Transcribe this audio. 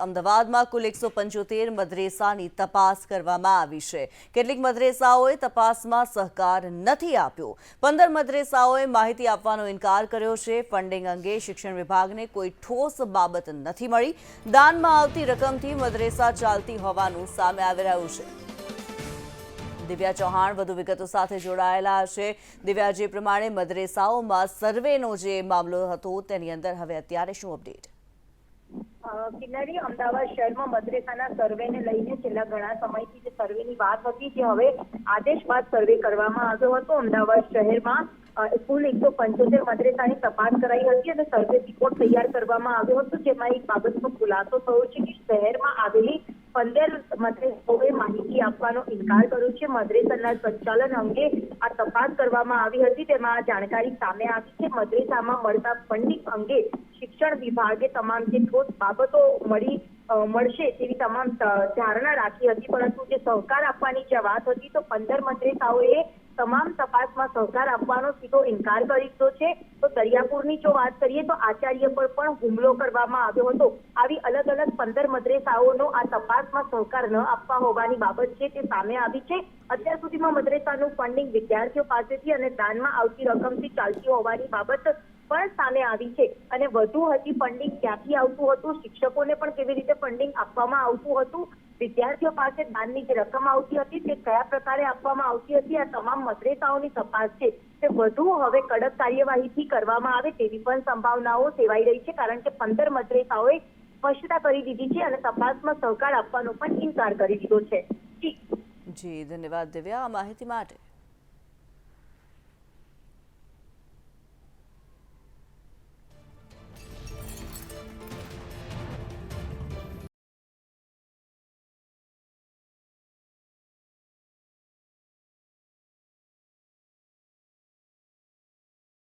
અમદાવાદમાં કુલ એકસો પંચોતેર મદરેસાની તપાસ કરવામાં આવી છે. કેટલીક મદરેસાઓએ તપાસમાં સહકાર નથી આપ્યો. પંદર મદરેસાઓએ માહિતી આપવાનો ઇનકાર કર્યો છે. ફંડિંગ અંગે શિક્ષણ વિભાગને કોઈ ઠોસ બાબત નથી મળી. દાનમાં આવતી રકમથી મદરેસા ચાલતી હોવાનું સામે આવી રહ્યું છે. દિવ્યા ચૌહાણ વધુ વિગતો સાથે જોડાયેલા છે. દિવ્યા, જે પ્રમાણે મદરેસાઓમાં સર્વેનો જે મામલો હતો તેની અંદર હવે અત્યારે શું અપડેટ? કિન્નરી અમદાવાદ શહેરમાં મદ્રેસાના સર્વેને લઈને છેલ્લા ઘણા સમયથી જે સર્વેની વાત હતી જે હવે આદેશ બાદ સર્વે કરવામાં આવ્યો હતો. અમદાવાદ શહેરમાં કુલ એકસો પંચોતેર મદ્રેસાની તપાસ કરાઈ હતી અને સર્વે રિપોર્ટ તૈયાર કરવામાં આવ્યો હતો. જેમાં એક બાબતનો ખુલાસો થયો છે કે શહેરમાં આવેલી પંદર મદ્રેસાઓએ માહિતી આપવાનો ઇનકાર કર્યો છે. મદ્રેસાના સંચાલન અંગે આ તપાસ કરવામાં આવી હતી. તેમાં જાણકારી સામે આવી છે. મદ્રેસામાં મળતા ફંડિંગ અંગે શિક્ષણ વિભાગે તમામ જે ઠોસ બાબતો મળી મળશે તેવી તમામ ધારણા રાખી હતી. પરંતુ જે સહકાર આપવાની જે વાત હતી, તો પંદર મદ્રેસાઓએ તમામ તપાસમાં સહકાર આપવાનો સીધો ઇનકાર કરી દીધો છે. તો દરિયાપુરની જો વાત કરીએ, તો આચાર્ય પર પણ હુમલો કરવામાં આવ્યો હતો. આવી અલગ અલગ પંદર મદ્રેસાઓનો આ તપાસમાં સહકાર ન આપવા હોવાની બાબત છે તે સામે આવી છે. અત્યાર સુધીમાં મદ્રેસાનું ફંડિંગ વિદ્યાર્થીઓ પાસેથી અને દાનમાં આવતી રકમથી ચાલતી હોવાની બાબત પણ સામે આવી છે. અને વધુ હજી ફંડિંગ ક્યાંથી આવતું હતું, શિક્ષકોને પણ કેવી રીતે ફંડિંગ આપવામાં આવતું હતું, વિદ્યાર્થીઓ પાસે દાનની જે રકમ આવતી હતી, તે કયા પ્રકારે આપવામાં આવતી હતી, આ તમામ મદ્રેસાઓની તપાસ છે. તે વધુ હવે કડક કાર્યવાહીથી કરવામાં આવે તેવી પણ સંભાવનાઓ સેવાઈ રહી છે, કારણ કે પંદર મદ્રેસાઓએ સ્પષ્ટતા કરી દીધી છે અને તપાસમાં સહકાર આપવાનો પણ ઇનકાર કરી દીધો છે. જી, ધન્યવાદ દિવ્યા આ માહિતી માટે.